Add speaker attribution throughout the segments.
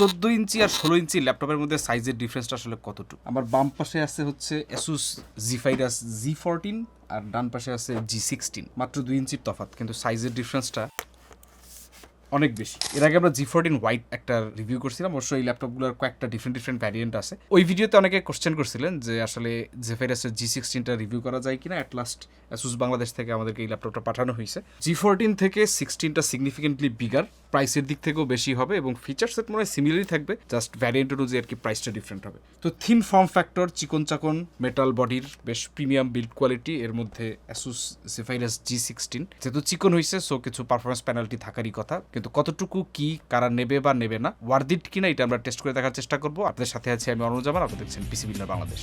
Speaker 1: চোদ্দ ইঞ্চি আর ষোলো ইঞ্চি ল্যাপটপের মধ্যে সাইজের ডিফারেন্সটা আসলে কতটুকু? আমার বাম পাশে আছে হচ্ছে অ্যাসুস জি ফাইরাস জি ফোরটিন আর ডান পাশে আছে জি সিক্সটিন মাত্র দুই ইঞ্চির তফাৎ, কিন্তু সাইজের ডিফারেন্সটা অনেক বেশি। এর আগে আমরা জি ফোরটিন হোয়াইট একটা রিভিউ করছিলাম অবশ্যই এই ল্যাপটপগুলোর কয়েকটা ডিফারেন্ট ডিফারেন্ট ভ্যারিয়েন্ট আছে। ওই ভিডিওতে অনেকে কোশ্চেন করছিলেন যে আসলে জেফেরাসের জি সিক্সটিনটা রিভিউ করা যায় কিনা? অ্যাট লাস্ট অ্যাসুস বাংলাদেশ থেকে আমাদেরকে এই ল্যাপটপটা পাঠানো হয়েছে। জি ফোরটিন থেকে সিক্সটিনটা সিগনিফিকেন্টলি বিগার প্রাইসের দিক থেকেও বেশি হবে এবং ফিচার সেট মনে হয় সিমিলারই থাকবে জাস্ট ভ্যারিয়েন্ট অনুযায়ী আর কি প্রাইসটা ডিফারেন্ট হবে। তো থিন ফর্ম ফ্যাক্টর চিকন চাকন মেটাল বডির বেশ প্রিমিয়াম বিল্ড কোয়ালিটি এর মধ্যে অ্যাসুস জেফাইরাস জি সিক্সটিন যেহেতু চিকন হয়েছে সো কিছু পারফরমেন্স পেনাল্টি থাকারই কথা। কিন্তু কতটুকু কি, কারা নেবে বা নেবে না ওয়ার্দিট কিনা, এটা আমরা টেস্ট করে দেখার চেষ্টা করব। আপনাদের সাথে আছে আমি অনুজামান আপনারা দেখছেন পিসি বিল্ডার বাংলাদেশ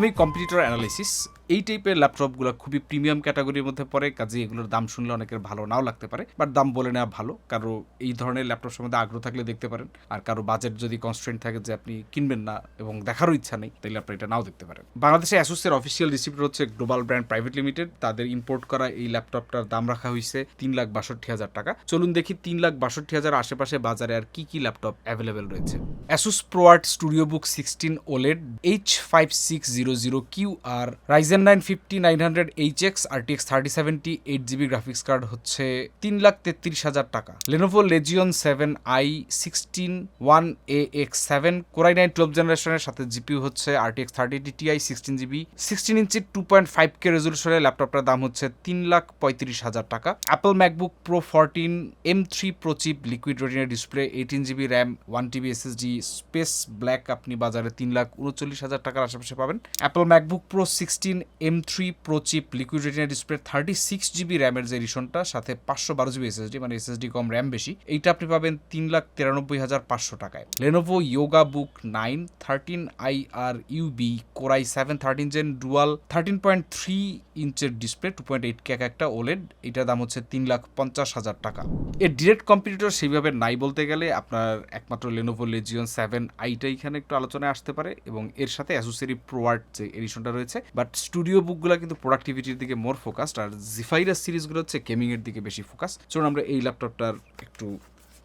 Speaker 1: প্রথমেই কম্পিটিটর অ্যানালিসিস এই টাইপের ল্যাপটপগুলো খুবই প্রিমিয়াম ক্যাটাগরির মধ্যে পড়ে, কাজে এগুলোর দাম শুনলে অনেকের ভালো নাও লাগতে পারে বাট দাম বলে নেওয়া ভালো। কারও এই ধরনের ল্যাপটপ সম্বন্ধে আগ্রহ থাকলে দেখতে পারেন, আর কারও বাজেট যদি কনস্ট্রেন্ট থাকে যে আপনি কিনবেন না এবং দেখারও ইচ্ছা নেই তাহলে আপনি এটা নাও দেখতে পারেন। বাংলাদেশে অ্যাসোসের অফিসিয়াল ডিস্ট্রিবিউটর হচ্ছে গ্লোবাল ব্র্যান্ড প্রাইভেট লিমিটেড তাদের ইম্পোর্ট করা এই ল্যাপটপটার দাম রাখা হয়েছে তিন লাখ বাষট্টি হাজার টাকা। চলুন দেখি তিন লাখ বাষট্টি হাজার আশেপাশে বাজারে আর কি কি ল্যাপটপ অ্যাভেলেবেল রয়েছে। Asus ProArt studio book sixteen OLED H five six zero zero Q R Ryzen nine fifty nine hundred H X R thirty seventy eight GB graphics card হচ্ছে তিন লাখ তেত্রিশ হাজার টাকা। Lenovo Legion seven I sixteen one A X seven core i nine twelve জেনারেশনের সাথে GPU হচ্ছে R T X thirty TI sixteen GB sixteen inch two point five K রেজলিউশনের ল্যাপটপটার দাম হচ্ছে তিন লাখ পঁয়ত্রিশ হাজার টাকা। Apple MacBook Pro fourteen M three Pro chip liquid retina display eighteen GB RAM one TB SSD space black আপনি বাজারে তিন লাখ উনচল্লিশ হাজার টাকার আশেপাশে পাবেন। Apple MacBook Pro sixteen M three Pro chip liquid retina display thirty six GB র্যামের যে এডিশনটা সাথে পাঁচশো বারো জিবি এসএসডি মানে এসএসডি কম র্যাম বেশি, এইটা আপনি পাবেন তিন লাখ তিরানব্বই হাজার পাঁচশো টাকায়। Lenovo Yoga book nine thirteen I R U B core i seven thirteen gen dual thirteen point three ইঞ্চের display two point eight K একটা ওলেড, এটার দাম হচ্ছে তিন লাখ পঞ্চাশ হাজার টাকা। এর ডিরেক্ট কম্পিটিটর সেইভাবে নাই বলতে গেলে আপনার একমাত্র লেনোভো লেজিয়ন সেভেন আইটা এখানে একটু আলোচনায় আসতে পারে এবং এর সাথে অ্যাসোসিয়ারি প্রোয়ার্ড যে এডিশনটা রয়েছে বাট স্টুডিও বুকগুলো কিন্তু প্রোডাক্টিভিটির দিকে মোর ফোকাসড আর জিফাইরাস সিরিজগুলো হচ্ছে গেমিংয়ের দিকে বেশি ফোকাস চলুন আমরা এই ল্যাপটপটার একটু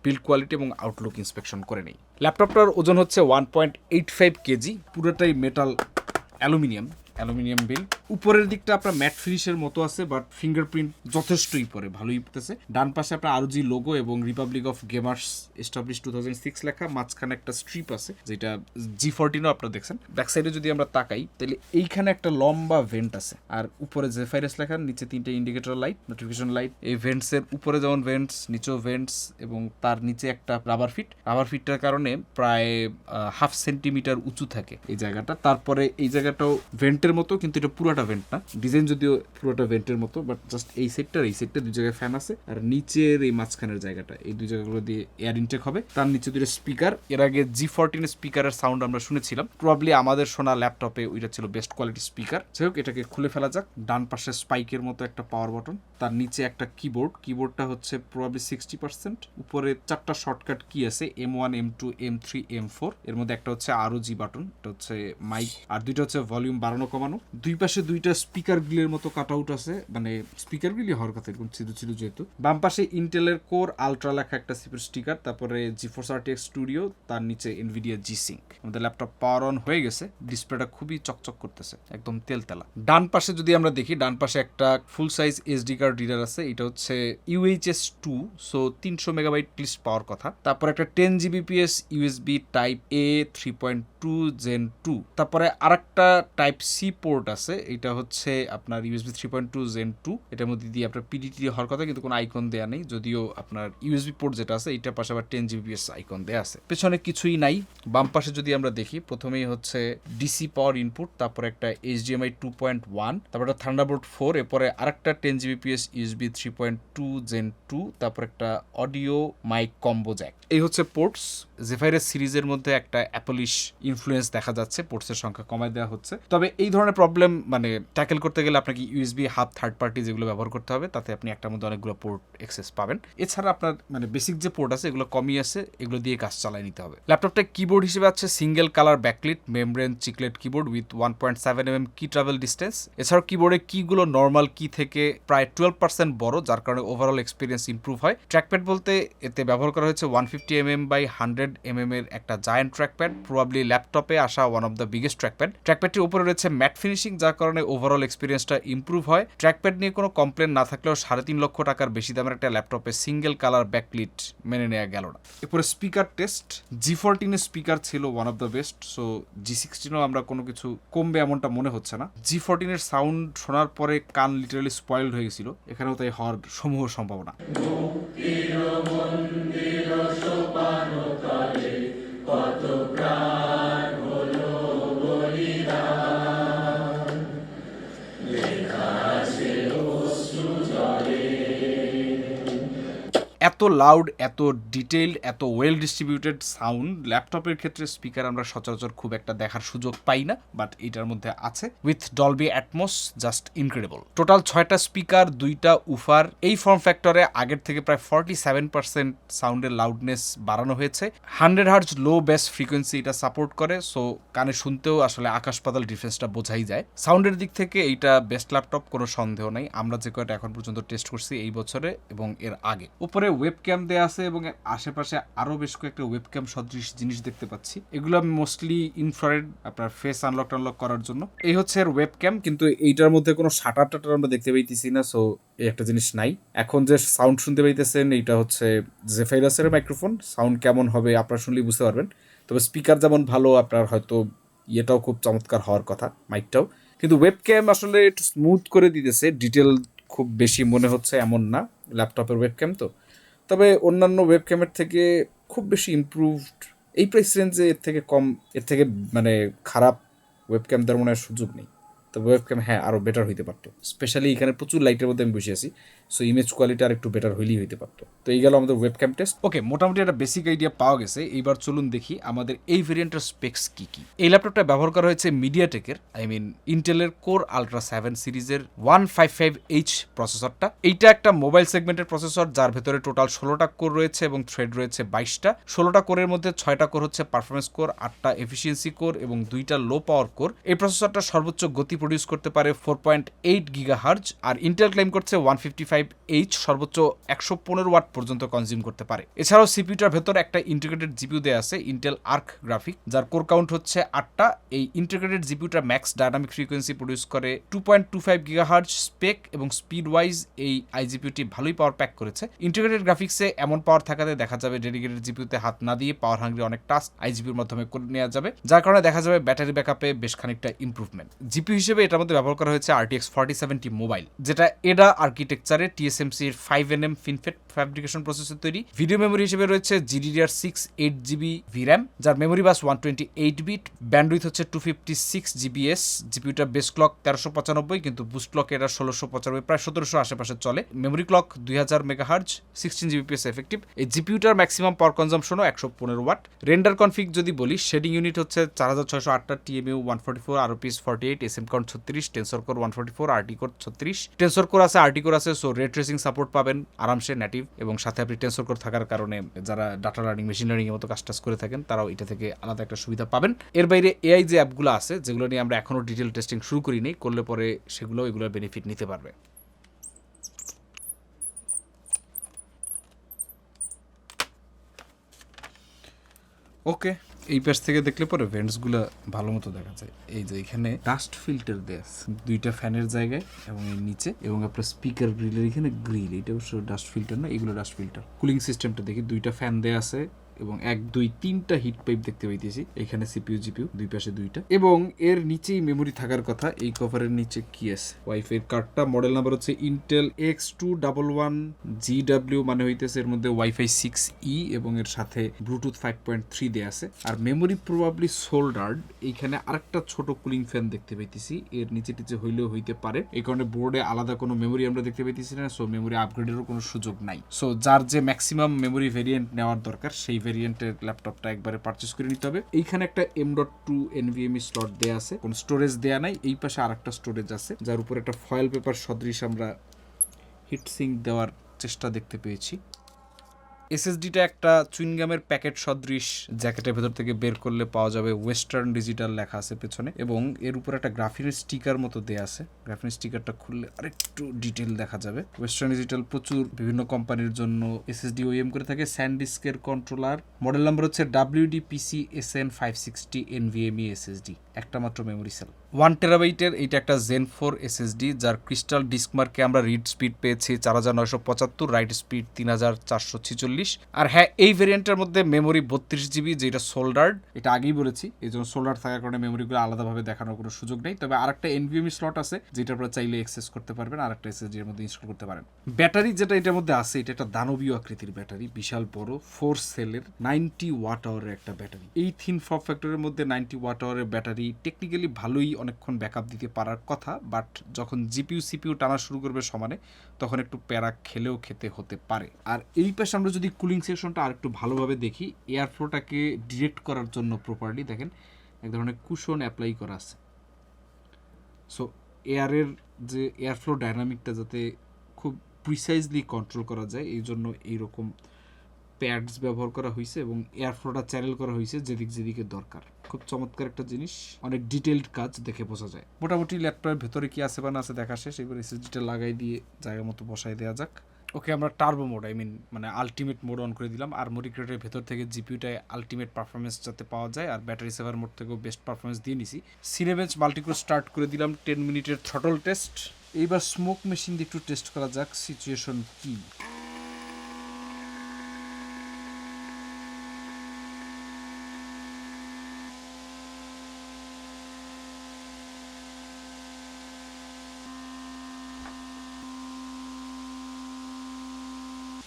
Speaker 1: বিল্ড কোয়ালিটি এবং আউটলুক ইন্সপেকশন করে নিই। ল্যাপটপটার ওজন হচ্ছে one point eight five kg, পুরোটাই মেটাল অ্যালুমিনিয়াম অ্যালুমিনিয়াম বিল। উপরের দিকটা আপনার ম্যাট ফিনিশের মতো আছে বাট ফিঙ্গারপ্রিন্ট যথেষ্টই পরে, ভালোই পড়তেছে ডান পাশে আপনার আরজি লোগো এবং republic of gamers establish two thousand six লেখা, মাঝখানে একটা স্ট্রিপ আছে, যেটা জি ফোরটিনও আপনারা দেখছেন। ব্যাক সাইডে যদি আমরা তাকাই, তাহলে এইখানে একটা লম্বা ভেন্ট আছে। আর উপরে যে ফাইরাস লেখা, নিচে তিনটে ইন্ডিকেটর লাইট নোটিফিকেশন লাইট এই ভেন্টসের উপরে যেমন ভেন্টস নিচেও ভেন্টস এবং তার নিচে একটা রাবার ফিট রাবার ফিটটার কারণে প্রায় হাফ সেন্টিমিটার উঁচু থাকে এই জায়গাটা। তারপরে এই জায়গাটাও ভেন্টের মতো, কিন্তু এটা পুরোটা ভেন্ট না। ডিজাইন যদিও পুরোটা ভেন্টের মতো বাট জাস্ট এই সেটটার এই সেটটা দুই জায়গায় ফ্যান আছে, আর নিচের এই মাঝখানের জায়গাটা, এই দুই জায়গাগুলো দিয়ে এয়ার ইনটেক হবে। তার নিচে দুটো স্পিকার এর আগে জি ফোরটিনের স্পিকারের সাউন্ড আমরা শুনেছিলাম। প্রবাবলি আমাদের শোনা ল্যাপটপে ওইটা ছিল বেস্ট কোয়ালিটি স্পিকার যাই হোক, এটাকে খুলে ফেলা যাক। ডান পাশে স্পাইকের মতো একটা পাওয়ার বটন তার নিচে একটা কিবোর্ড কিবোর্ডটা হচ্ছে প্রবাবলি সিক্সটি পার্সেন্ট উপরে চারটা শর্টকাট কি আছে M one M two M three M four এর মধ্যে একটা হচ্ছে আরও জি বাটন এটা হচ্ছে মাইক আর দুইটা হচ্ছে ভলিউম বাড়ানো কমানো। দুই পাশে দুইটা স্পিকার গ্রিলের মতো কাট আউট আছে। মানে স্পিকার গ্রিলই হওয়ার কথা, এরকম ছিল ছিল যেহেতু। বাম পাশে ইন্টেলের কোর আলট্রা লেখা একটা সিপির স্টিকার তারপরে জি ফোর আরটিএক্স স্টুডিও তার নিচে এনভিডিয়া জি সিঙ্ক আমাদের ল্যাপটপ পাওয়ার অন হয়ে গেছে ডিসপ্লেটা খুবই চকচক করতেছে, একদম তেলতেলা। ডান পাশে যদি আমরা দেখি, ডান পাশে একটা full size SD card reader আছে, এটা হচ্ছে ইউএইচএস টু সো তিনশো মেগাবাইট লিস্ট পাওয়ার কথা। তারপরে একটা ten Gbps USB type A three point two gen two তারপরে আরেকটা টাইপ সি পোর্ট আছে, এটা হচ্ছে আপনার USB three point two gen two, এটার মধ্যে দিয়ে আপনার পিডিটি হওয়ার কথা, কিন্তু কোনো আইকন দেওয়া নেই, যদিও আপনার ইউএসবি পোর্ট যেটা আছে, এটার পাশে আবার টেন জিবিএস আইকন দেওয়া আছে। পেছনে কিছুই নাই, বাম পাশে যদি আমরা দেখি, প্রথমেই হচ্ছে ডিসি পাওয়ার ইনপুট তারপরে একটা এইচডিএমআই টু পয়েন্ট ওয়ান তারপর একটা থান্ডারবোল্ট ফোর এরপরে আরেকটা ten Gbps USB three point two gen two তারপর একটা অডিও মাইক কম্বো জ্যাক এই হচ্ছে পোর্টস জেফাইরাস সিরিজের মধ্যে একটা অ্যাপলিশ ইনফ্লুয়েন্স দেখা যাচ্ছে পোর্টসের সংখ্যা কমায় দেওয়া হচ্ছে। তবে এই ধরনের প্রবলেম মানে ট্যাকেল করতে গেলে আপনাকে ইউএসবি হাব থার্ড পার্টি যেগুলো ব্যবহার করতে হবে, তাতে আপনি একটার মধ্যে অনেকগুলো পোর্ট এক্সেস পাবেন। এছাড়া আপনার মানে বেসিক যে পোর্ট আছে, এগুলো কমই আছে, এগুলো দিয়ে কাজ চালাই নিতে হবে। ল্যাপটপটা কিবোর্ড হিসেবে আছে single colour backlit membrane chiclet keyboard with one point seven M M key travel distance এছাড়াও কিবোর্ডে কিগুলো নর্মাল কি থেকে প্রায় টুয়েলভ পার্সেন্ট বড়, যার কারণে ওভারঅল এক্সপিরিয়েন্স ইমপ্রুভ হয়। ট্র্যাকপ্যাড বলতে এতে ব্যবহার করা হয়েছে one fifty M M by hundred M M এর একটা জায়ান্ট ট্র্যাকপ্যাড প্রবাবলি ল্যাপটপে আসা one of the biggest trackpad ট্র্যাকপ্যাডটির উপরে রয়েছে ম্যাট ফিনিশিং, যার কারণে ওভারঅল এক্সপিরিয়েন্সটা ইমপ্রুভ হয়। ট্র্যাকপ্যাড নিয়ে কোনো কমপ্লেন না থাকলেও সাড়ে তিন লক্ষ টাকার বেশি দামের একটা ল্যাপটপে সিঙ্গেল কালার ব্যাকলিট মেনে নেওয়া গেল না। এরপরে স্পিকার টেস্ট জি ফোরটিনের স্পিকার ছিল one of the best so G সিক্সটিনও আমরা কোনো কিছু কমবে এমনটা মনে হচ্ছে না। জি ফোরটিনের সাউন্ড শোনার পরে কান লিটারালি স্পয়েলড হয়ে গেছিল, এখানেও তাই হওয়ার সমূহ সম্ভাবনা। এত লাউড এত ডিটেইলড এত ওয়েল ডিস্ট্রিবিউটেড সাউন্ড ল্যাপটপের ক্ষেত্রে স্পিকার আমরা সচরাচর খুব একটা দেখার সুযোগ পাই না বাট এটার মধ্যে আছে। With Dolby Atmos just incredible total ছয়টা স্পিকার দুইটা উফার। এই ফর্ম ফ্যাক্টরে আগের থেকে প্রায় ফর্টি সেভেন পার্সেন্ট সাউন্ডের লাউডনেস বাড়ানো হয়েছে। Hundred hertz low bass frequency এটা সাপোর্ট করে সো কানে শুনতেও আসলে আকাশ পাতাল ডিফারেন্সটা বোঝাই যায়। সাউন্ডের দিক থেকে এইটা বেস্ট ল্যাপটপ কোনো সন্দেহ নাই। আমরা যে কয়টা এখন পর্যন্ত টেস্ট করছি এই বছরে এবং এর আগে। উপরে ওয়েবক্যাম দেওয়া আছে এবং আশেপাশে আরও বেশ কয়েকটা ওয়েবক্যাম সদৃশ জিনিস দেখতে পাচ্ছি। এগুলো আমি মোস্টলি ইনফ্রারেড আপনার ফেস আনলক টানলক করার জন্য। এই হচ্ছে এর ওয়েবক্যাম কিন্তু এইটার মধ্যে কোনো শাটার টাটার আমরা দেখতে পাইতেছি না সো এই একটা জিনিস নাই। এখন যে সাউন্ড শুনতে পাইতেছেন, এইটা হচ্ছে জেফাইরাসের মাইক্রোফোন সাউন্ড কেমন হবে আপনারা শুনলেই বুঝতে পারবেন। তবে স্পিকার যেমন ভালো, আপনার হয়তো ইয়েটাও খুব চমৎকার হওয়ার কথা মাইকটাও কিন্তু ওয়েবক্যাম আসলে একটু স্মুথ করে দিতেছে ডিটেল খুব বেশি মনে হচ্ছে এমন না ল্যাপটপের ওয়েবক্যাম তো। তবে অন্যান্য ওয়েব ক্যামের থেকে খুব বেশি ইম্প্রুভড এই প্রাইস রেঞ্জে এর থেকে কম, এর থেকে মানে খারাপ ওয়েব ওয়েবক্যাম দেওয়ার মনে হয় সুযোগ নেই। তবে ওয়েব ক্যাম হ্যাঁ আরও বেটার হইতে পারতো। স্পেশালি এখানে প্রচুর লাইটের মধ্যে আমি বসে আছি। সো ইমেজ কোয়ালিটি আর একটু বেটার হইলেই হইতে পারতো। তো এই গেল আমাদের ওয়েবক্যাম টেস্ট ওকে মোটামুটি একটা বেসিক আইডিয়া পাওয়া গেছে। এইবার চলুন দেখি আমাদের এই ভেরিয়েন্টের স্পেক্স কি কি। এই ল্যাপটপটা ব্যবহার করা হয়েছে মিডিয়াটেকের আই মিন ইন্টেলের কোর আলট্রা সেভেন সিরিজের ওয়ান ফাইভ ফাইভ এইচ প্রসেসরটা এইটা একটা মোবাইল সেগমেন্টের প্রসেসর যার ভেতরে টোটাল ষোলোটা কোর রয়েছে এবং থ্রেড রয়েছে বাইশটা। ষোলোটা কোরের মধ্যে ছয়টা কোর হচ্ছে পারফরমেন্স কোর আটটা এফিসিয়েন্সি কোর এবং দুইটা লো পাওয়ার কোর এই প্রসেসরটা সর্বোচ্চ গতি প্রডিউস করতে পারে four point eight giga hertz আর ইন্টেল ক্লেম করছে ওয়ান ফিফটি ফাইভ এইচ সর্বোচ্চ একশো পনেরো ওয়াট পর্যন্ত কনজিউম করতে পারে। এছাড়াও সিপিউটার ভেতর একটা ইন্টিগ্রেটেড জিপিউ দেওয়া আছে ইন্টেল আর্ক গ্রাফিক যার কোর কাউন্ট হচ্ছে আটটা। এই ইন্টিগ্রেটেড জিপিউটা ম্যাক্স ডায়নামিক ফ্রিকোয়েন্সি প্রডিউস করে two point two five giga hertz spec এবং স্পিড ওয়াইজ এই আইজিপিউটি ভালোই পাওয়ার প্যাক করেছে। ইন্টিগ্রেটেড গ্রাফিক্সে এমন পাওয়ার থাকাতে দেখা যাবে ডেডিকেটেড জিপিউতে হাত না দিয়ে পাওয়ার হাঙ্গরি অনেক টাস্ক আইজিপিউর মাধ্যমে করে নেওয়া যাবে, যার কারণে দেখা যাবে ব্যাটারি ব্যাকআপে বেশ খানিকটা ইমপ্রুভমেন্ট জিপিউ হিসেবে এটার মধ্যে ব্যবহার করা হয়েছে আরটিএক্স ফর্টি সেভেন্টি মোবাইল যেটা এডা আর্কিটেকচারে টিএসএমসির five N M FinFET fabrication processor তৈরি। ভিডিও মেমোরি হিসেবে রয়েছে GDDR six eight GB VRAM যার memory bus one twenty eight bit bandwidth হচ্ছে টু ফিফটি সিক্স জিবিএস জিপিউটা বেস ক্লক তেরোশো পঁচানব্বই, কিন্তু বুস্ট ক্লক এটা ষোলোশো পঁচানব্বই, প্রায় সতেরোশো আশেপাশে চলে। মেমোরি ক্লক দুই হাজার mega hertz sixteen Gbps effective এই জিপিউটার ম্যাক্সিমাম পাওয়ার কনজামশনও একশো পনেরো ওয়াট রেন্ডার কনফিগ যদি বলি শেডিং ইউনিট হচ্ছে চার হাজার ছয়শো আটটা TMU one forty four ROPs forty eight S M count ছত্রিশ tensor core one forty four RT core ছত্রিশ। টেন্সর কোর আছে আরটি কোর আছে সো রে ট্রেসিং সাপোর্ট পাবেন, আরামসে নেটিভ এবং সাথে আপনি টেন্সর কোর থাকার কারণে যারা ডাটা লার্নিং মেশিন লার্নিং এর মতো কাজ টাজ করে থাকেন, তারাও এটা থেকে আলাদা একটা সুবিধা পাবেন। এর বাইরে এআই যে অ্যাপগুলো আছে, যেগুলো নিয়ে আমরা এখনও ডিটেল টেস্টিং শুরু করিনি, করলে পরে সেগুলো, এগুলোর বেনিফিট নিতে পারবে। ওকে এই পাশ থেকে দেখলে পরে ভেন্টস ভেন্টসগুলো ভালো মতো দেখা যায়। এই যে এখানে ডাস্ট ফিল্টার দেয়া দুইটা ফ্যানের জায়গায় এবং এর নিচে এবং আপনার স্পিকার গ্রিলের এখানে গ্রিল এটা অবশ্য ডাস্ট ফিল্টার না এগুলো ডাস্ট ফিল্টার কুলিং সিস্টেমটা দেখি দুইটা ফ্যান দেয়া আছে। এবং এক, দুই, তিনটা হিট পাইপ দেখতে পাইতেছি। এখানে সিপিইউ জিপিইউ দুই পাশে দুইটা। এবং এর নিচেই মেমোরি থাকার কথা, এই কভারের নিচে কি আছে? ওয়াইফাই কার্ডটা মডেল নাম্বার হচ্ছে Intel X two double one G W মানে হইতেছে এর মধ্যে ওয়াইফাই সিক্স ই এবং এর সাথে ব্লুটুথ ফাইভ পয়েন্ট থ্রি দেওয়া আছে। আর মেমোরি প্রবাবলি সোল্ডার্ড এইখানে আরেকটা ছোট কুলিং ফ্যান দেখতে পাইতেছি। এর নিচে টিচে হইলেও হইতে পারে। এই কারণে বোর্ডে আলাদা কোনো মেমোরি আমরা দেখতে পাইতেছি না সো মেমোরি আপগ্রেডেরও কোনো সুযোগ নাই। সো যার যে ম্যাক্সিমাম মেমোরি ভেরিয়েন্ট নেওয়ার দরকার, সেই ভেরিয়েন্টের ল্যাপটপটা একবারে পারচেস করে নিতে হবে। এইখানে একটা M dot two NVMe slot দেওয়া আছে। কোনো স্টোরেজ দেওয়া নাই। এই পাশে আর একটা স্টোরেজ আছে, যার উপর একটা ফয়েল পেপার সদৃশ আমরা হিটসিং দেওয়ার চেষ্টা দেখতে পেয়েছি। এসএসডিটা একটা চুইনগামের প্যাকেট সদৃশ জ্যাকেটের ভেতর থেকে বের করলে পাওয়া যাবে ওয়েস্টার্ন ডিজিটাল লেখা আছে পেছনে, এবং এর উপর একটা গ্রাফিনের স্টিকার মতো দেয়া আছে। গ্রাফিনের স্টিকারটা খুললে আরেকটু ডিটেল দেখা যাবে। ওয়েস্টার্ন ডিজিটাল প্রচুর বিভিন্ন কোম্পানির জন্য এসএসডি ওএম করে থাকে। স্যান্ডিস্কের কন্ট্রোলার মডেল নাম্বার হচ্ছে WD PC S N five sixty NVMe SSD একটা মাত্র মেমোরি সেল ওয়ান টেরাবাইটের এইটা একটা জেন ফোর এসএসডি যার ক্রিস্টাল ডিস্ক মার্কে আমরা রিড স্পিড পেয়েছি চার হাজার নয়শো পঁচাত্তর রাইট স্পিড তিন হাজার চারশো ছিচল্লিশ। আর হ্যাঁ এই ভেরিয়েন্টের মধ্যে মেমোরি বত্রিশ জিবি যেটা সোল্ডার্ড এটা আগেই বলেছি, এই জন্য সোল্ডার থাকার কারণে মেমোরিগুলো আলাদাভাবে দেখানোর কোনো সুযোগ নেই। তবে আরেকটা এনভিএমই স্লট আছে, যেটা আপনারা চাইলে এক্সেস করতে পারবেন আর একটা এসএসডি এর মধ্যে ইনস্টল করতে পারেন। ব্যাটারি যেটা এটার মধ্যে আছে, এটা একটা দানবীয় আকৃতির ব্যাটারি, বিশাল বড় ফোর সেলের নাইনটি ওয়াট আওয়ারের একটা ব্যাটারি। এই থিন ফর্ম ফ্যাক্টরের মধ্যে নাইনটি ওয়াট আওয়ারের ব্যাটারি টেকনিক্যালি ভালোই অনেকক্ষণ ব্যাকআপ দিতে পারার কথা বাট যখন জিপিউ সিপিউ টানা শুরু করবে সমানে, তখন একটু প্যারা খেলেও খেতে হতে পারে। আর এই পাশে আমরা যদি কুলিং সেকশনটা আর একটু ভালোভাবে দেখি এয়ার ফ্লোটাকে ডিরেক্ট করার জন্য প্রপারলি দেখেন, এক ধরনের কুশন অ্যাপ্লাই করা আছে। সো এয়ারের যে এয়ার ফ্লো ডাইনামিকটা যাতে খুব প্রিসাইজলি কন্ট্রোল করা যায়, এই জন্য এইরকম প্যাডস ব্যবহার করা হয়েছে এবং এয়ার ফ্লোটা চ্যানেল করা হয়েছে যেদিক যেদিকে দরকার। খুব চমৎকার একটা জিনিস, অনেক ডিটেলড কাজ দেখে বোঝা যায়। মোটামুটি ল্যাপটপের ভেতরে কি আছে বা না আছে দেখা শেষ, এবার এসএসডিটা লাগাই দিয়ে জায়গা মতো বসাই দেওয়া যাক। ওকে, আমরা টার্বো মোড আই মিন মানে আলটিমেট মোড অন করে দিলাম। আর মরিক্রেটের ভেতর থেকে জিপিউটায় আলটিমেট পারফরমেন্স যাতে পাওয়া যায়, আর ব্যাটারি সেভার মোড থেকেও বেস্ট পারফরমেন্স দিয়ে নিছি। সিনেবেঞ্চ মাল্টিক্রো স্টার্ট করে দিলাম টেন মিনিটের থ্রটল টেস্ট এইবার স্মোক মেশিন দিয়ে একটু টেস্ট করা যাক সিচুয়েশন কি।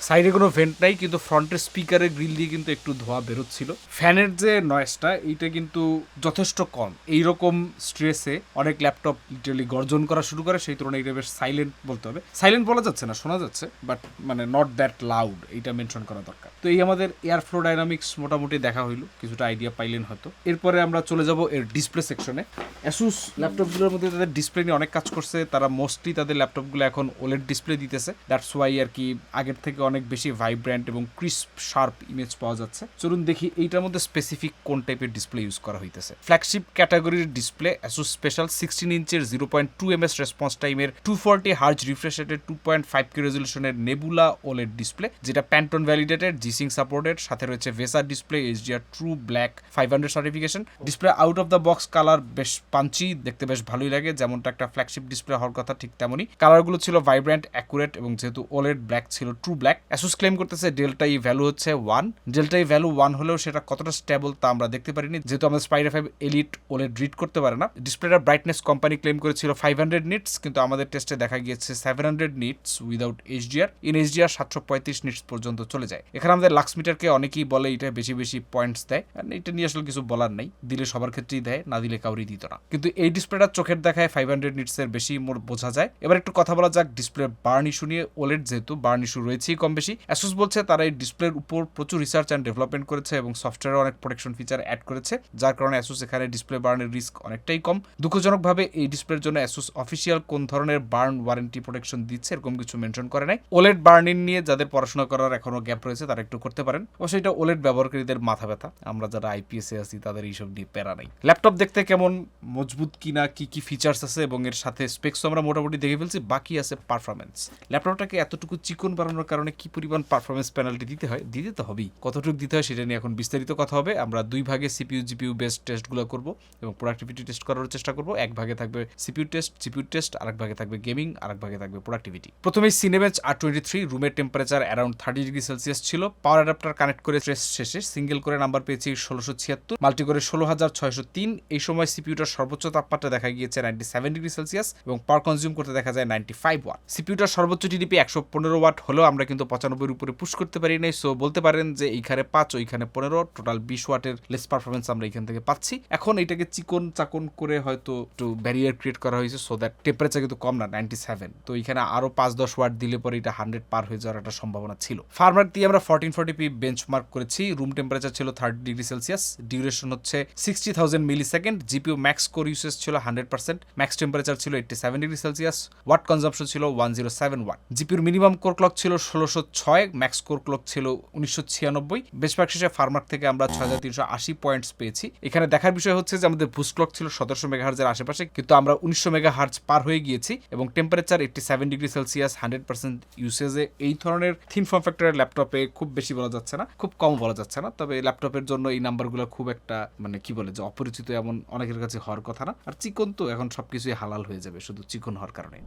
Speaker 1: সাইডে কোনো ভেন্ট নাই, কিন্তু ফ্রন্টের স্পিকারের গ্রিল দিয়ে কিন্তু একটু ধোয়া বেরোচ্ছিল। ফ্যানের যে নয়েসটা এইটা কিন্তু যথেষ্ট কম। এই রকম স্ট্রেসে অনেক ল্যাপটপ লিটারালি গর্জন করা শুরু করে, সেই তুলনায় এটা বেশ সাইলেন্ট বলতে হবে। সাইলেন্ট বলা যাচ্ছে না, শোনা যাচ্ছে বাট মানে নট দ্যাট লাউড এইটা মেনশন করা দরকার। তো এই আমাদের এয়ার ফ্লো ডাইনামিক্স মোটামুটি দেখা হইল, কিছুটা আইডিয়া পাইলেন হয়তো। এরপরে আমরা চলে যাব এর ডিসপ্লে সেকশনে অ্যাসুস ল্যাপটপগুলোর মধ্যে তাদের ডিসপ্লে নিয়ে অনেক কাজ করছে, তারা মোস্টলি তাদের ল্যাপটপগুলো এখন ওলেড ডিসপ্লে দিতেছে। দ্যাটস ওয়াই আর কি আগের থেকে অনেক বেশি ভাইব্র্যান্ট এবং ক্রিস্প শার্প ইমেজ পাওয়া যাচ্ছে। চলুন দেখি এইটার মধ্যে স্পেসিফিক কোন টাইপের ডিসপ্লে ইউজ করা হইতেছে। ফ্ল্যাগশিপ ক্যাটাগরির display Asus special sixteen ইঞ্চের zero point two M S response টাইমের টু ফোরটি হার্জ রিফ্রেশ রেটের টু পয়েন্ট ফাইভ কে রেজলিউশনের নেবুলা ওলেড ডিসপ্লে যেটা প্যান্টন ভ্যালিডেটেড জিসিং সাপোর্টেড সাথে রয়েছে ভেসার display HDR true black five hundred certification display out of the box colour বেশ punchy দেখতে বেশ ভালোই লাগে, যেমনটা একটা ফ্ল্যাগশিপ ডিসপ্লে হওয়ার কথা ঠিক তেমনই। কালারগুলো ছিল ভাইব্র্যান্ট অ্যাকুরেট এবং যেহেতু ওলেড ব্ল্যাক ছিল ট্রু ব্ল্যাক অ্যাসুস ক্লেম করতেছে ডেল্টা ই ভ্যালু হচ্ছে one delta E value one হলেও সেটা কতটা স্টেবল তা আমরা দেখতে পারিনি। যেহেতু আমাদের Spyder five elite OLED read করতে পারে না। ডিসপ্লেটার ব্রাইটনেস কোম্পানি ক্লেম করেছিল ফাইভ হান্ড্রেড নিটস কিন্তু আমাদের টেস্টে দেখা গিয়েছে seven hundred nits without HDR in HDR সাতশো পঁয়ত্রিশ নিটস পর্যন্ত চলে যায়। এখানে আমাদের লাক্স মিটারকে অনেকেই বলে এটা বেশি বেশি পয়েন্টস দেয়। এটা নিয়ে আসলে কিছু বলার নেই। দিলে সবার ক্ষেত্রেই দেয়, না দিলে কাউরি দিত না। কিন্তু এই ডিসপ্লেটার চোখের দেখায় ফাইভ হান্ড্রেড নিটসের বেশি মোট বোঝা যায়। এবার একটু কথা বলা যাক ডিসপ্লে বার্ন ইস্যু নিয়ে। ওলেড যেহেতু বার্ন ইস্যু রয়েছেই কম বেশি। অ্যাসুস বলছে তারা এই ডিসপ্লের উপর প্রচুর রিসার্চ অ্যান্ড ডেভেলপমেন্ট করেছে এবং সফটওয়্যারে অনেক প্রোটেকশন ফিচার অ্যাড করেছে, যার কারণে অ্যাসুস এখানে ডিসপ্লে বার্নের রিস্ক অনেকটাই কম। দুঃখজনকভাবে এই ডিসপ্লের জন্য অ্যাসুস অফিসিয়াল কোন ধরনের বার্ন ওয়ারেন্টি প্রোটেকশন দিচ্ছে এরকম কিছু মেনশন করে নাই। ওলেড বার্নিং নিয়ে যাদের পড়াশোনা করার এখনও গ্যাপ রয়েছে, তারা একটু করতে পারেন। অবশ্যই এটা ওলেড ব্যবহারকারীদের মাথা ব্যথা। আমরা যারা আইপিএসে আছি, তাদের এইসব নিয়ে প্যারা নাই। ল্যাপটপ দেখতে কেমন, মজবুত কিনা, কি কি ফিচার্স আছে এবং এর সাথে স্পেক্স আমরা মোটামুটি দেখে ফেলছি, বাকি আছে পারফরমেন্স ল্যাপটপটাকে এতটুকু চিকন বানানোর কারণে কি পরিমাণ পারফরমেন্স পেনাল্টি দিতে হয়? দিতে তো হবেই। কতটুকু দিতে হয় সেটা নিয়ে এখন বিস্তারিত কথা হবে। আমরা দুই ভাগে সিপিইউ জিপিইউ বেসড টেস্টগুলো করব এবং প্রোডাক্টিভিটি টেস্ট করার চেষ্টা করব। এক ভাগে থাকবে সিপিইউ টেস্ট জিপিইউ টেস্ট আরেক ভাগে থাকবে গেমিং আরেক ভাগে থাকবে প্রোডাক্টিভিটি প্রথমেই সিনেবেঞ্চ আর টোয়েন্টি থ্রি রুমের temperature around thirty degree Celsius ছিল। পাওয়ার অ্যাডাপ্টার কানেক্ট করে টেস্ট শেষে সিঙ্গেল করে নাম্বার পেয়েছি ষোলোশো ছিয়াত্তর মাল্টি করে ষোলো হাজার ছয়শো তিন। এই সময় সিপিউটার সর্বোচ্চ তাপমাত্রা দেখা গিয়েছে নাইনটি সেভেন ডিগ্রি সেলসিয়াস এবং পাওয়ার কনজিউম করতে দেখা যায় নাইনটি ফাইভ ওয়াট সিপিউটার সর্বোচ্চ টিডিপি একশো পনেরো ওয়াট হলেও আমরা কিন্তু পঁচানব্বইয়ের উপরে পুশ করতে পারি নাই। সো বলতে পারেন যে এইখানে পাঁচ, ওইখানে পনেরো টোটাল বিশ ওয়াটের লেস পারফরমেন্স আমরা এখান থেকে পাচ্ছি। এখন এটাকে চিকন চাকন করে হয়তো একটু ব্যারিয়ার ক্রিয়েট করা হয়েছে সো দ্যাট টেম্পারেচার কিন্তু কম না নাইনটি সেভেন তো এখানে আরও পাঁচ, দশ ওয়াট দিলে পরে এটা হান্ড্রেড পার হয়ে যাওয়ার একটা সম্ভাবনা ছিল। ফার্মার দিয়ে আমরা fourteen forty P bench mark করেছি। রুম টেম্পারেচার ছিল থার্টি ডিগ্রি সেলসিয়াস ডিউরেশন হচ্ছে sixty thousand millisecond GPU max core usage ছিল হান্ড্রেড পার্সেন্ট ম্যাক্স টেম্পারেচার ছিল eighty seven degree Celsius watt consumption ছিল ওয়ান জিরো সেভেন ওয়াট জিপিওর minimum core clock ছিল ষোলোশো ছয় ম্যাক্স কোর ক্লক ছিল উনিশশো ছিয়ানব্বই। বেশভাগ শেষে ফার্মার থেকে আমরা ছয় হাজার তিনশো আশি পয়েন্টস পেয়েছি। এখানে দেখার বিষয় হচ্ছে যে আমাদের বুস্ট ক্লক ছিল সতেরোশো মেগাহার্জের আশেপাশে কিন্তু আমরা উনিশশো মেগা হার্জ পার হয়ে গিয়েছি এবং temperature eighty seven degree Celsius hundred percent ইউসেজে এই ধরনের থিন ফর্ম ফ্যাক্টরের ল্যাপটপে খুব বেশি বলা যাচ্ছে না খুব কম বলা যাচ্ছে না তবে ল্যাপটপের জন্য এই নাম্বারগুলো খুব একটা মানে কি বলে যে অপরিচিত এমন অনেকের কাছে হওয়ার কথা না। আর চিকন তো এখন সবকিছুই হালাল হয়ে যাবে শুধু চিকন হওয়ার কারণে।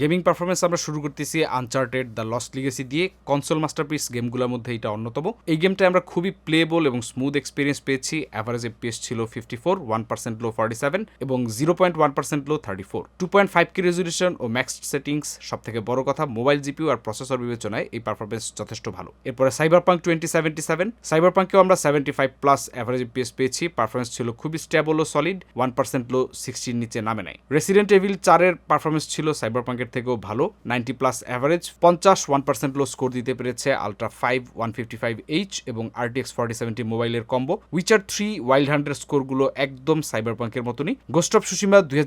Speaker 1: গেমিং পারফরমেন্স আমরা শুরু করতেছি আনচার্টেড দ্য লস্ট লিগেসি দিয়ে। কনসোল মাস্টারপিস গেমগুলোর মধ্যে এটা অন্যতম। এই গেমটা আমরা খুবই প্লেবল এবং স্মুথ এক্সপিরিয়েন্স পেয়েছি। অ্যাভারেজ এপিএস ছিল fifty four one percent low forty seven এবং zero point one percent low thirty four two point five K resolution ও ম্যাক্স সেটিংস সব থেকে বড় কথা মোবাইল জিপিউ আর প্রসেসর বিবেচনায় এই পারফরমেন্স যথেষ্ট ভালো। এরপরে cyber punk twenty seventy seven cyber পাঙ্কেও আমরা seventy five plus average FPS পেয়েছি। পারফরমেন্স ছিল খুবই স্টেবল ও সলিড ওয়ান পার্সেন্ট লো সিক্সটির নিচে নামে নাই। রেসিডেন্ট এভিল চারের পারফরমেন্স ছিল সাইবার পাঙ্কের থেকেও ভালো নাইনটি প্লাস অ্যাভারেজ পঞ্চাশ ওয়ান পার্সেন্ট লো স্কোর দিতে পেরেছে ultra five, one fifty five H এবং আরটিএক্স ফর্টি সেভেন্টি মোবাইলের combo. Witcher three wild hundred স্কোরগুলো একদম সাইবার পাঙ্কের মতনই। গোস্ট অফ সুসীমা দুই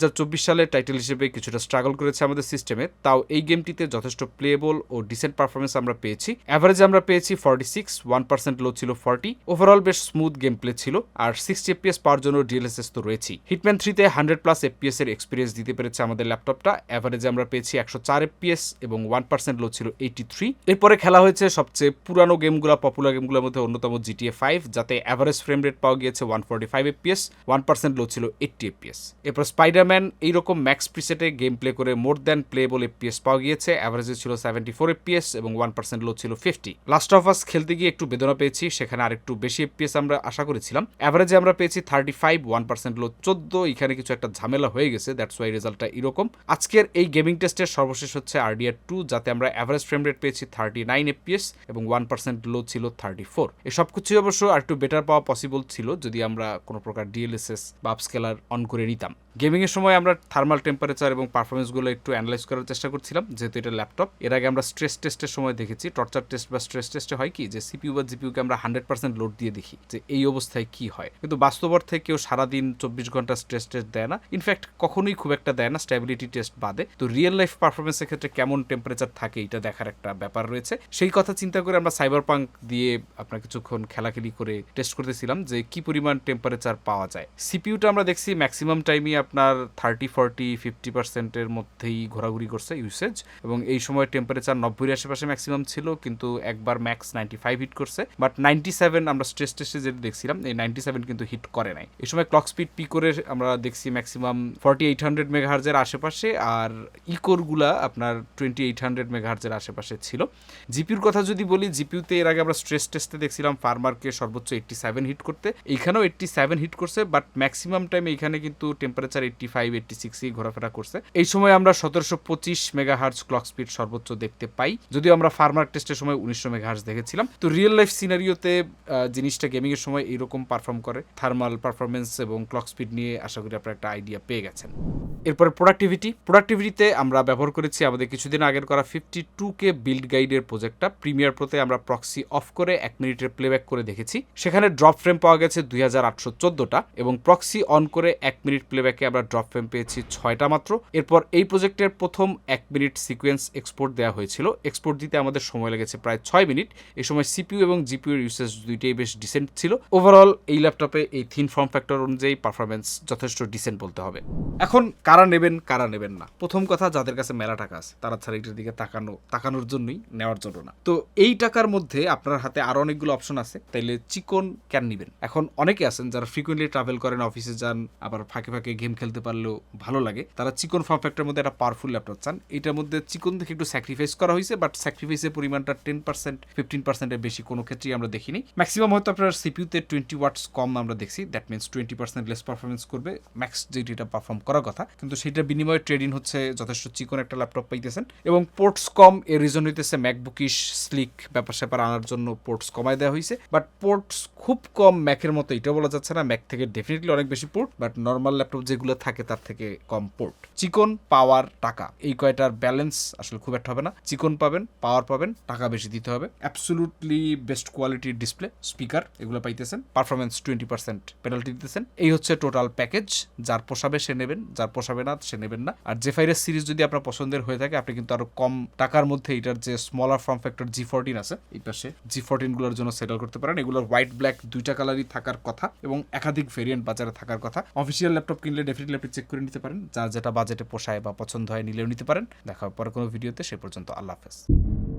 Speaker 1: সালে টাইটেল হিসেবে কিছুটা স্ট্রাগল করেছে আমাদের সিস্টেমে। তাও এই গেমটিতে যথেষ্ট প্লেয়েবল ও ডিসেন্ট পারফরমেন্স আমরা পেয়েছি। অ্যাভারেজে আমরা পেয়েছি forty six one percent low ছিল ফর্টি ওভারঅল বেশ স্মুথ গেম প্লে ছিল আর সিক্সটি এফপিএস পাওয়ার জন্য ডিএলএসএস তো রয়েছেই। হিটম্যান থ্রিতে হান্ড্রেড প্লাস এফপিএস এর এক্সপিরিয়েন্স দিতে পেরেছে আমাদের ল্যাপটপটা অ্যাভারেজে আমরা পেয়েছি একশো চার এফপিএস এবং ওয়ান পার্সেন্ট লো ছিল এইটি থ্রি এরপরে খেলা হয়েছে সবচেয়ে পুরানো গেমগুলো পপুলার গেমগুলোর মধ্যে অন্যতম জিটিএ ফাইভ যাতে অ্যাভারেজ ফ্রেম রেট পাওয়া গিয়েছে one forty five FPS one percent low ছিল এইটটি এপিএস এরপর স্পাইডারম্যান এইরকম ম্যাক্স প্রিসেটে গেম প্লে করে মোর দ্যান প্লেবল এফপিএস পাওয়া গিয়েছে অ্যাভারেজে ছিল সেভেন্টি ফোর এপিএস এবং ওয়ান পার্সেন্ট লো ছিল ফিফটি লাস্ট অফ আস খেলতে গিয়ে একটু বেদনা পেয়েছি, সেখানে আরেকটু বেশি এপিএস আমরা আশা করেছিলাম। অ্যাভারেজে আমরা পেয়েছি thirty five one percent low চোদ্দ, এখানে কিছু একটা ঝামেলা হয়ে গেছে দ্যাটস ওয়াই রেজাল্টটা এরকম। আজকের এই গেমিং টেস্টের সর্বশেষ হচ্ছে আরডিআর টু যাতে আমরা অ্যাভারেজ ফ্রেম রেট পেয়েছি থার্টি নাইন এফপিএস এবং ওয়ান পার্সেন্ট লো ছিল থার্টি ফোর এসব সব কিছুই অবশ্য আর একটু বেটার পাওয়া পসিবল ছিল যদি আমরা কোনো প্রকার ডিএলএসএস বা আপস্কেলার অন করে নিতাম। গেমিংয়ের সময় আমরা থার্মাল টেম্পারেচার এবং পারফরমেন্সগুলো একটু অ্যানালাইজ করার চেষ্টা করছিলাম, যেহেতু এটা ল্যাপটপ এর আগে আমরা স্ট্রেস টেস্টের সময় দেখেছি টর্চার টেস্ট বা স্ট্রেস টেস্টে হয় কি যে সিপিউ বা জিপিউকে আমরা হান্ড্রেড পার্সেন্ট লোড দিয়ে দেখি যে এই অবস্থায় কি হয়। কিন্তু বাস্তব অর্থে কেউ সারাদিন চব্বিশ ঘণ্টা স্ট্রেস টেস্ট দেয় না। ইনফ্যাক্ট কখনোই খুব একটা দেয় না স্ট্যাবিলিটি টেস্ট বাদে। তো রিয়েল লাইফ পারফরমেন্সের ক্ষেত্রে কেমন টেম্পারেচার থাকে এটা দেখার একটা ব্যাপার রয়েছে। সেই কথা চিন্তা করে আমরা সাইবার পাঙ্ক দিয়ে আপনার কিছুক্ষণ খেলাখেলি করে টেস্ট করতেছিলাম যে কি পরিমাণ টেম্পারেচার পাওয়া যায়। সিপিউটা আমরা দেখছি ম্যাক্সিমাম টাইমই আপনার থার্টি ফর্টি ফিফটি পার্সেন্টের মধ্যেই ঘোরাঘুরি করছে ইউসেজ এবং এই সময় টেম্পারেচার নব্বইয়ের আশেপাশে ম্যাক্সিমাম ছিল, কিন্তু একবার ম্যাক্স নাইনটি ফাইভ হিট করছে। বাট নাইনটি সেভেন আমরা স্ট্রেস টেস্টে যেটা দেখছিলাম, এই নাইনটি সেভেন কিন্তু হিট করে নাই। এই সময় ক্লক স্পিড পি করে আমরা দেখছি ম্যাক্সিমাম ফর্টি এইট হান্ড্রেড মেগাহার্জের আশেপাশে, আর ইকোরগুলা আপনার টোয়েন্টি এইট হান্ড্রেড মেগাহার্জের আশেপাশে ছিল। জিপিউর কথা যদি বলি জিপিউতে এর আগে আমরা স্ট্রেস টেস্টে দেখছিলাম ফার্মারকে সর্বোচ্চ এইটটি সেভেন হিট করতে। এইখানেও এইটটি সেভেন হিট করছে বাট ম্যাক্সিমাম টাইম এইখানে কিন্তু টেম্পারেচার এইটটি ফাইভ এইটটি সিক্সই ঘোরাফেরা করছে। এই সময় আমরা সতেরোশো পঁচিশ মেগা হার্জ ক্লক স্পিড সর্বোচ্চ দেখতে পাই। যদিও আমরা ফার্মার টেস্টের সময় উনিশশো মেগা হার্জ দেখেছিলাম। তো রিয়েল লাইফ সিনারিওতে জিনিসটা গেমিং এর সময় এইরকম পারফর্ম করে। থার্মাল পারফরমেন্স এবং ক্লক স্পিড নিয়ে আশা করি আপনারা একটা আইডিয়া পেয়ে গেছেন। এরপরে প্রোডাক্টিভিটি প্রোডাক্টিভিটিতে আমরা ব্যবহার করেছি আমাদের কিছুদিন আগের করা ফিফটি টু কে বিল্ড গাইডের প্রজেক্টটা প্রিমিয়ার প্রোতে আমরা প্রক্সি অফ করে এক মিনিটের প্লেব্যাক করে দেখেছি। সেখানে ড্রপ ফ্রেম পাওয়া গেছে দুই হাজার আটশো চোদ্দোটা এবং প্রক্সি অন করে এক মিনিট প্লেব্যাকে আমরা ড্রপ ফ্রেম পেয়েছি ছয়টা মাত্র। এরপর এই প্রজেক্টের প্রথম এক মিনিট সিকোয়েন্স এক্সপোর্ট দেওয়া হয়েছিল। এক্সপোর্ট দিতে আমাদের সময় লেগেছে প্রায় ছয় মিনিট। এই সময় সিপিউ এবং জিপিউর ইউসেজ দুইটাই বেশ ডিসেন্ট ছিল। ওভারঅল এই ল্যাপটপে এই থিন ফর্ম ফ্যাক্টর অনুযায়ী পারফরমেন্স যথেষ্ট ডিসেন্ট বলতে হবে। এখন কারা নেবেন কারা নেবেন না। প্রথম কথা, যাদের কাছে মেলা টাকা আছে, তারা ছাড়া এটার দিকে তাকানো, তাকানোর জন্যই নেওয়ার জন্য না। তো এই টাকার মধ্যে আপনার হাতে আরও অনেকগুলো অপশন আছে, তাইলে চিকন ক্যান নিবেন। এখন অনেকে আছেন যারা ফ্রিকুয়েন্টলি ট্রাভেল করেন অফিসে যান, আবার ফাঁকে ফাঁকে গেম খেলতে পারলেও ভালো লাগে, তারা চিকন ফর্ম ফ্যাক্টরের মধ্যে একটা পাওয়ারফুল ল্যাপটপ চান। এটার মধ্যে চিকন থেকে একটু স্যাক্রিফাইস করা হয়েছে বাট স্যাক্রিফাইসের পরিমাণটা টেন পার্সেন্ট ফিফটিন পার্সেন্টের বেশি কোনো ক্ষেত্রেই আমরা দেখিনি। ম্যাক্সিমাম হয়তো আপনার সিপিউতে টোয়েন্টি ওয়াটস কম আমরা দেখছি that means twenty percent less performance করবে ম্যাক্স যেটা পারফর্ম করার কথা। কিন্তু সেটার বিনিময়ে ট্রেডিং হচ্ছে যথেষ্ট চিকন একটা ল্যাপটপ পাইতেছেন। এবং পোর্টস কম এর রিজন হইতেছে ম্যাকবুকিশ স্লিক ব্যাপার স্যাপার আনার জন্য পোর্টস কমায় দেওয়া হয়েছে বাট পোর্টস খুব কম ম্যাকের মতো এটা বলা যাচ্ছে না ম্যাক থেকে ডেফিনেটলি অনেক বেশি পোর্ট বাট নর্মাল ল্যাপটপ যেগুলো থাকে তার থেকে কম পোর্ট চিকন পাওয়ার টাকা, এই কয়টার ব্যালেন্স আসলে খুব একটা হবে না। চিকন পাবেন পাওয়ার পাবেন, টাকা বেশি দিতে হবে। অ্যাবসলুটলি বেস্ট কোয়ালিটির ডিসপ্লে স্পিকার এগুলো পাইতেছেন পারফরমেন্স টোয়েন্টি পার্সেন্ট পেনাল্টি দিতেছেন। এই হচ্ছে টোটাল প্যাকেজ যার পোষাবে সে নেবেন, যার পোষাবে না, সে নেবেন না। আর জেফাইরের সিরিজ যদি আপনার পছন্দের হয়ে থাকে, আপনি কিন্তু আরও কম টাকার মধ্যে এটার যে smaller form factor G fourteen আছে, এই পাশে জি ফোরটিনগুলোর জন্য সেটেল করতে পারেন। এগুলোর হোয়াইট ব্ল্যাক দুইটা কালারই থাকার কথা এবং একাধিক ভেরিয়েন্ট বাজারে থাকার কথা। অফিসিয়াল ল্যাপটপ কিনলে ডেফিনেটলি আপনি চেক করে নিতে পারেন। যা যেটা বাজেটে পোষায় বা পছন্দ হয় নিলেও নিতে পারেন। দেখা হবে পরে কোনো ভিডিওতে সে পর্যন্ত আল্লাহ হাফেজ।